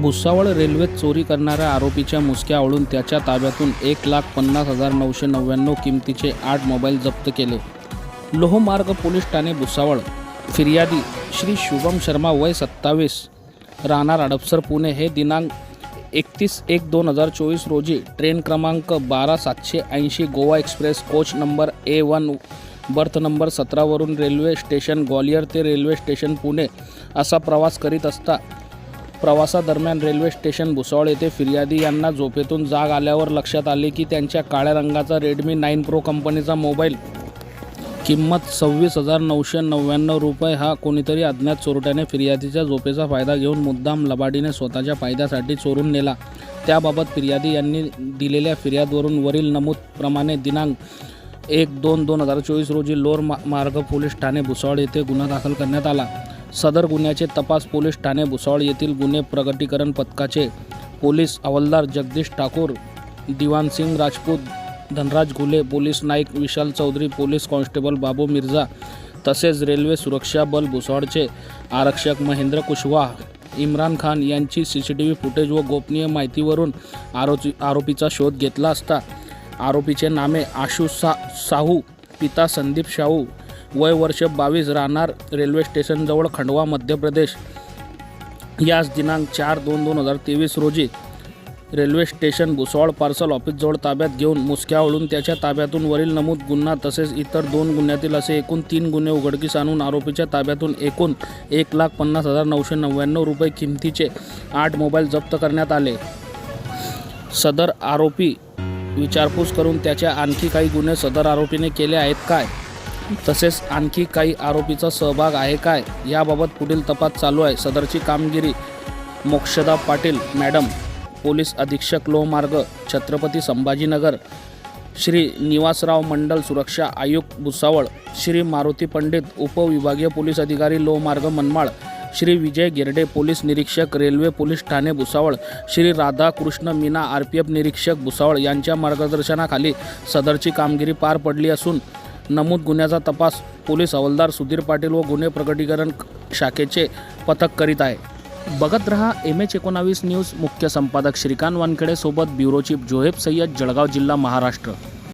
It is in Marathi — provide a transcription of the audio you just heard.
भुसावळ रेल्वेत चोरी करणाऱ्या आरोपीच्या मुसक्या आवळून त्याच्या ताब्यातून एक लाख पन्नास हजार नऊशे नव्याण्णव किमतीचे आठ मोबाईल जप्त केले. लोहमार्ग पोलीस ठाणे भुसावळ. फिर्यादी श्री शुभम शर्मा वय सत्तावीस. राहणार हडपसर पुणे. हे दिनांक एकतीस एक दोन हजार चोवीस रोजी ट्रेन क्रमांक बारा सातशे ऐंशी Goa express coach number A one berth number सतरावरून railway station Gwalior ते रेल्वे स्टेशन पुणे असा प्रवास करीत असता प्रवासादरम्यान रेल्वे स्टेशन भुसावळ येथे फिर्यादी यांना झोपेतून जाग आल्यावर लक्षात आले की त्यांच्या काळ्या रंगाचा रेडमी नाईन प्रो कंपनीचा मोबाईल. किंमत सव्वीस हजार नऊशे नव्याण्णव रुपये हा कोणीतरी अज्ञात चोरट्याने फिर्यादीच्या झोपेचा फायदा घेऊन मुद्दाम लबाडीने स्वतःच्या फायद्यासाठी चोरून नेला. त्याबाबत फिर्यादी यांनी दिलेल्या फिर्यादवरून वरील नमूदप्रमाणे दिनांक एक दोन दोन हजार चोवीस रोजी लोर मा मार्ग पोलीस ठाणे भुसावळ येथे गुन्हा दाखल करण्यात आला. सदर गुन्ह्याचे तपास पोलीस ठाणे भुसावळ येथील गुन्हे प्रगटीकरण पथकाचे पोलीस हवालदार Jagdish Thakur Diwansing Rajput Dhanraj Ghule police Naik Vishal Chaudhari police constable Babu Mirza तसेच रेल्वे सुरक्षा बल भुसावळचे आरक्षक महेंद्र कुशवाहा इम्रान खान यांची C C T V footage व गोपनीय माहितीवरून आरोपी आरोपीचा शोध घेतला असता आरोपीचे नामे आशु सा साहू पिता संदीप शाहू वय वर्ष बावीस राहणार रेल्वे स्टेशनजवळ खंडवा मध्य प्रदेश. याच दिनांक चार दोन दोन हजार तेवीस रोजी रेल्वे स्टेशन भुसावळ पार्सल ऑफिसजवळ ताब्यात घेऊन मुसक्या ओढून त्याच्या ताब्यातून वरील नमूद गुन्हा तसेच इतर दोन गुन्ह्यातील असे एकूण तीन गुन्हे उघडकीस आणून आरोपीच्या ताब्यातून एकूण एक लाख पन्नास हजार नऊशे नव्याण्णव रुपये किमतीचे आठ मोबाईल जप्त करण्यात आले. सदर आरोपी विचारपूस करून त्याच्या आणखी काही गुन्हे सदर आरोपीने केले आहेत काय? तसेच आणखी काही आरोपीचा सहभाग आहे काय याबाबत पुढील तपास चालू आहे. सदरची कामगिरी मोक्षदा पाटील मॅडम पोलीस अधीक्षक लोहमार्ग छत्रपती संभाजीनगर श्री निवासराव मंडल सुरक्षा आयुक्त भुसावळ श्री मारुती पंडित उपविभागीय पोलीस अधिकारी लोहमार्ग मनमाळ श्री विजय गिरडे पोलीस निरीक्षक railway police Thane Bhusawal Shri Radhakrishna Meena R P F निरीक्षक भुसावळ यांच्या मार्गदर्शनाखाली सदरची कामगिरी पार पडली असून नमूद गुन्ह्याचा तपास पोलीस हवालदार सुधीर पाटील व गुन्हे प्रकटीकरण शाखेचे पथक करीत आहे. बघत रहा एम एच एकोणावीस न्यूज मुख्य संपादक श्रीकांत वानखेडे सोबत ब्युरो चीफ जोहेब सय्यद जळगाव जिल्हा महाराष्ट्र.